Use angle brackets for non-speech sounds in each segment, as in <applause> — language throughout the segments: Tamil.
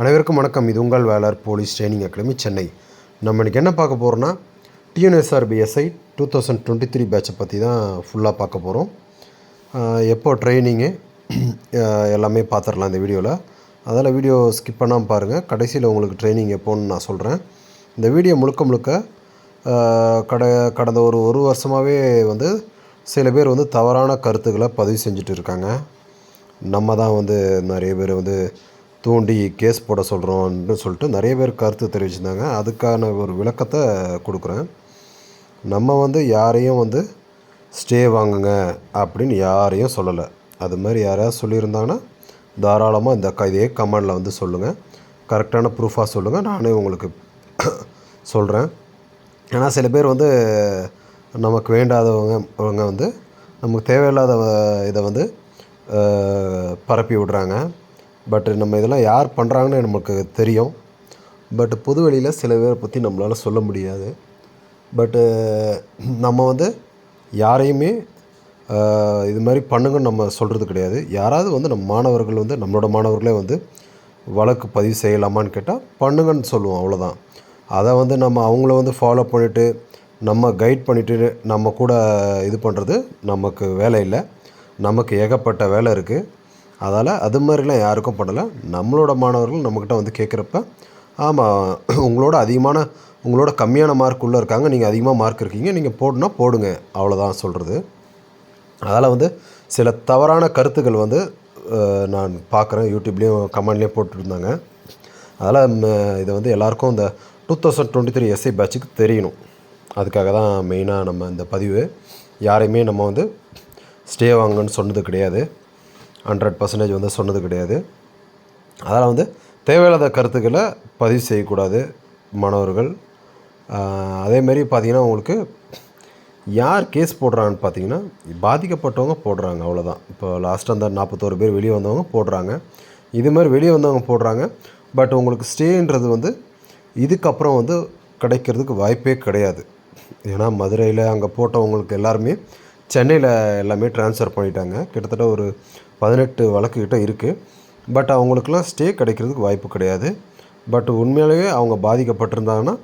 அனைவருக்கும் வணக்கம். இது உங்கள் Velar police training academy Chennai. நம்ம இன்றைக்கி என்ன பார்க்க போகிறோன்னா TNSRBSI two thousand twenty three பேட்சை பற்றி தான் ஃபுல்லாக பார்க்க போகிறோம் எப்போ ட்ரைனிங்கு எல்லாமே பார்த்துடலாம் இந்த வீடியோவில் அதனால் வீடியோ ஸ்கிப் பண்ணாமல் பாருங்கள் கடைசியில் உங்களுக்கு ட்ரைனிங் எப்போன்னு நான் சொல்கிறேன் இந்த வீடியோ முழுக்க முழுக்க கட கடந்த ஒரு ஒரு வருஷமாகவே வந்து சில பேர் வந்து தவறான கருத்துக்களை பதிவு செஞ்சுட்டு இருக்காங்க. நம்ம தான் வந்து நிறைய பேர் வந்து தூண்டி கேஸ் போட சொல்கிறோம்னு சொல்லிட்டு நிறைய பேர் கருத்து தெரிவிச்சிருந்தாங்க. அதுக்கான ஒரு விளக்கத்தை கொடுக்குறேன். நம்ம வந்து யாரையும் வந்து ஸ்டே வாங்குங்க அப்படின்னு யாரையும் சொல்லலை. அது மாதிரி யாராவது சொல்லியிருந்தாங்கன்னா தாராளமாக இந்த க இதே கமெண்டில் வந்து சொல்லுங்கள் கரெக்டான ப்ரூஃபாக சொல்லுங்கள் நானே உங்களுக்கு <coughs> சொல்கிறேன் ஏன்னா சில பேர் வந்து நமக்கு வேண்டாதவங்க அவங்க வந்து நமக்கு தேவையில்லாத இதை வந்து பரப்பி விடுறாங்க. பட் நம்ம இதெல்லாம் யார் பண்ணுறாங்கன்னு நமக்கு தெரியும். பட் பொது வெளியில் சில பேரை பற்றி நம்மளால் சொல்ல முடியாது. பட்டு நம்ம வந்து யாரையுமே இது மாதிரி பண்ணுங்கன்னு நம்ம சொல்கிறது கிடையாது. யாராவது வந்து நம்ம மாணவர்கள் வந்து நம்மளோட மாணவர்களே வந்து வழக்கு பதிவு செய்யலாமான்னு கேட்டால் பண்ணுங்கன்னு சொல்லுவோம் அவ்வளோதான் அதை வந்து நம்ம அவங்கள வந்து ஃபாலோ பண்ணிவிட்டு நம்ம கைட் பண்ணிவிட்டு நம்ம கூட இது பண்ணுறது நமக்கு வேலை இல்லை. நமக்கு ஏகப்பட்ட வேலை இருக்குது அதால் அது மாதிரிலாம் யாருக்கும் பண்ணலை. நம்மளோட மாணவர்கள் நம்மக்கிட்ட வந்து கேட்குறப்ப ஆமாம் உங்களோட அதிகமான உங்களோட கம்மியான மார்க் உள்ளே இருக்காங்க நீங்கள் அதிகமாக மார்க் இருக்கீங்க நீங்கள் போடணுன்னா போடுங்க அவ்வளோதான் சொல்கிறது அதால் வந்து சில தவறான கருத்துக்கள் வந்து நான் பார்க்குறேன் யூடியூப்லேயும் கமெண்ட்லேயும் போட்டுருந்தாங்க. அதனால் இதை வந்து எல்லாருக்கும் இந்த two thousand twenty three SI பேட்சுக்கு தெரியணும். அதுக்காக தான் மெயினாக நம்ம இந்த பதிவு. யாரையுமே நம்ம வந்து ஸ்டே வாங்கன்னு சொன்னது கிடையாது. ஹண்ட்ரட் பர்சன்டேஜ் வந்து சொன்னது கிடையாது. அதனால் வந்து தேவையில்லாத கருத்துக்களை பதிவு செய்யக்கூடாது மாணவர்கள். அதேமாரி பார்த்திங்கன்னா உங்களுக்கு யார் கேஸ் போடுறாங்கன்னு பார்த்தீங்கன்னா பாதிக்கப்பட்டவங்க போடுறாங்க அவ்வளோதான் இப்போ லாஸ்ட்டாக அந்த நாற்பத்தோரு பேர் வெளியே வந்தவங்க போடுறாங்க. இது மாதிரி வெளியே வந்தவங்க போடுறாங்க. பட் உங்களுக்கு ஸ்டேன்றது வந்து இதுக்கப்புறம் வந்து கிடைக்கிறதுக்கு வாய்ப்பே கிடையாது. ஏன்னா மதுரையில் அங்கே போட்டவங்களுக்கு எல்லாருமே சென்னையில் எல்லாமே ட்ரான்ஸ்ஃபர் பண்ணிட்டாங்க. கிட்டத்தட்ட ஒரு பதினெட்டு வழக்குக்கிட்ட இருக்குது பட் அவங்களுக்குலாம் ஸ்டே கிடைக்கிறதுக்கு வாய்ப்பு கிடையாது. பட் உண்மையிலேயே அவங்க பாதிக்கப்பட்டிருந்தாங்கன்னா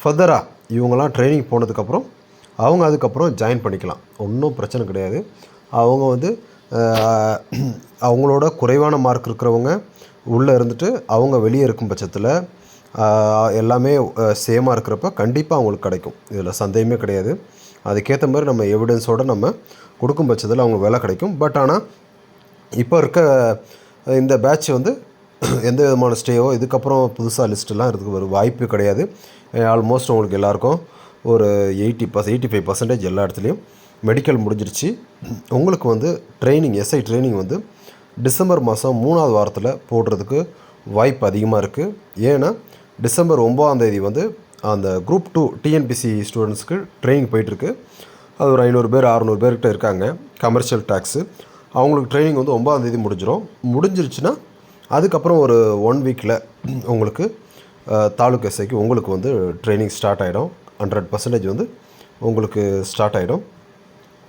ஃபர்தராக இவங்கெல்லாம் ட்ரைனிங் போனதுக்கப்புறம் அவங்க அதுக்கப்புறம் ஜாயின் பண்ணிக்கலாம். ஒன்றும் பிரச்சனை கிடையாது. அவங்க வந்து அவங்களோட குறைவான மார்க் இருக்கிறவங்க உள்ளே இருந்துட்டு அவங்க வெளியே இருக்கும் பட்சத்தில் எல்லாமே சேமாக இருக்கிறப்ப கண்டிப்பாக அவங்களுக்கு கிடைக்கும். இதில் சந்தேகமே கிடையாது. அதுக்கேற்ற மாதிரி நம்ம எவிடன்ஸோடு நம்ம கொடுக்கும் பட்சத்தில் அவங்க வேலை கிடைக்கும். பட் ஆனால் இப்போ இருக்க இந்த பேட்ச் வந்து <clears throat> எந்த விதமான ஸ்டேயோ இதுக்கப்புறம் புதுசாக லிஸ்ட்டெல்லாம் இருக்கிறதுக்கு ஒரு வாய்ப்பு கிடையாது. ஆல்மோஸ்ட் உங்களுக்கு எல்லாருக்கும் ஒரு eighty purse eighty five percentage எல்லா இடத்துலையும் மெடிக்கல் முடிஞ்சிருச்சு. <clears throat> உங்களுக்கு வந்து ட்ரைனிங் எஸ்ஐ ட்ரைனிங் வந்து டிசம்பர் மாதம் மூணாவது வாரத்தில் போடுறதுக்கு வாய்ப்பு அதிகமாக இருக்குது ஏன்னா டிசம்பர் ஒம்பதாம் தேதி வந்து அந்த குரூப் டூ டிஎன்பிசி ஸ்டூடெண்ட்ஸ்க்கு ட்ரைனிங் போயிட்டுருக்கு. அது ஒரு ஐநூறு பேர் அறநூறு பேர்கிட்ட இருக்காங்க கமர்ஷியல் டேக்ஸு அவங்களுக்கு ட்ரைனிங் வந்து ஒம்பதாந்தேதி முடிஞ்சிடும் முடிஞ்சிருச்சுன்னா அதுக்கப்புறம் ஒரு ஒன் வீக்கில் உங்களுக்கு தாலுக் எஸ்ஐக்கு உங்களுக்கு வந்து ட்ரைனிங் ஸ்டார்ட் ஆகிடும் ஹண்ட்ரட் பர்சன்டேஜ் வந்து உங்களுக்கு ஸ்டார்ட் ஆகிடும்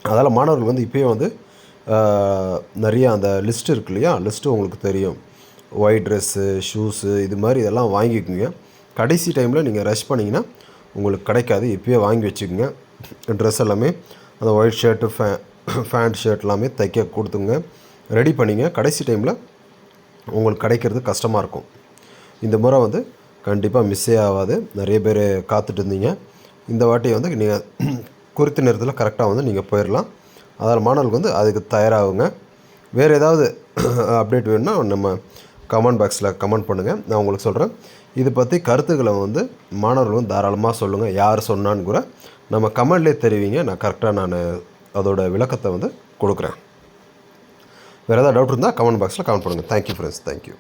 அதனால் மாணவர்கள் வந்து இப்போயே வந்து நிறைய அந்த லிஸ்ட் இருக்கு இல்லையா? லிஸ்ட்டு உங்களுக்கு தெரியும். ஒயிட் ட்ரெஸ்ஸு ஷூஸு இது மாதிரி இதெல்லாம் வாங்கிக்குங்க. கடைசி டைமில் நீங்கள் ரஷ் பண்ணிங்கன்னா உங்களுக்கு கிடைக்காது. இப்போயே வாங்கி வச்சுக்கோங்க. ட்ரெஸ் எல்லாமே அந்த ஒயிட் ஷர்ட்டு ஃபே ஃபேண்ட் ஷர்ட் எல்லாமே தைக்க கொடுத்துங்க ரெடி பண்ணிங்க. கடைசி டைமில் உங்களுக்கு கிடைக்கிறது கஷ்டமாக இருக்கும். இந்த முறை வந்து கண்டிப்பாக மிஸ்ஸே ஆகாது. நிறைய பேர் காத்துட்டு இருந்தீங்க. இந்த வாட்டி வந்து நீங்கள் <clears throat> குறித்த நேரத்தில் கரெக்டாக வந்து நீங்கள் போயிடலாம் அதனால் மாணவர்களுக்கு வந்து அதுக்கு தயாராகுங்க. வேறு ஏதாவது <clears throat> அப்டேட் வேணும்னா நம்ம கமெண்ட் பாக்ஸில் கமெண்ட் பண்ணுங்கள். நான் உங்களுக்கு சொல்கிறேன். இது பற்றி கருத்துக்களை வந்து மாணவர்களும் தாராளமாக சொல்லுங்கள். யார் சொன்னான்னு கூட நம்ம கமெண்ட்லேயே தெரிவிங்க. நான் கரெக்டாக நான் அதோட விளக்கத்தை வந்து கொடுக்குறேன். வேறு ஏதாவது டவுட் இருந்தால் கமெண்ட் பாக்ஸில் கமெண்ட் பண்ணுங்கள். Thank you friends thank you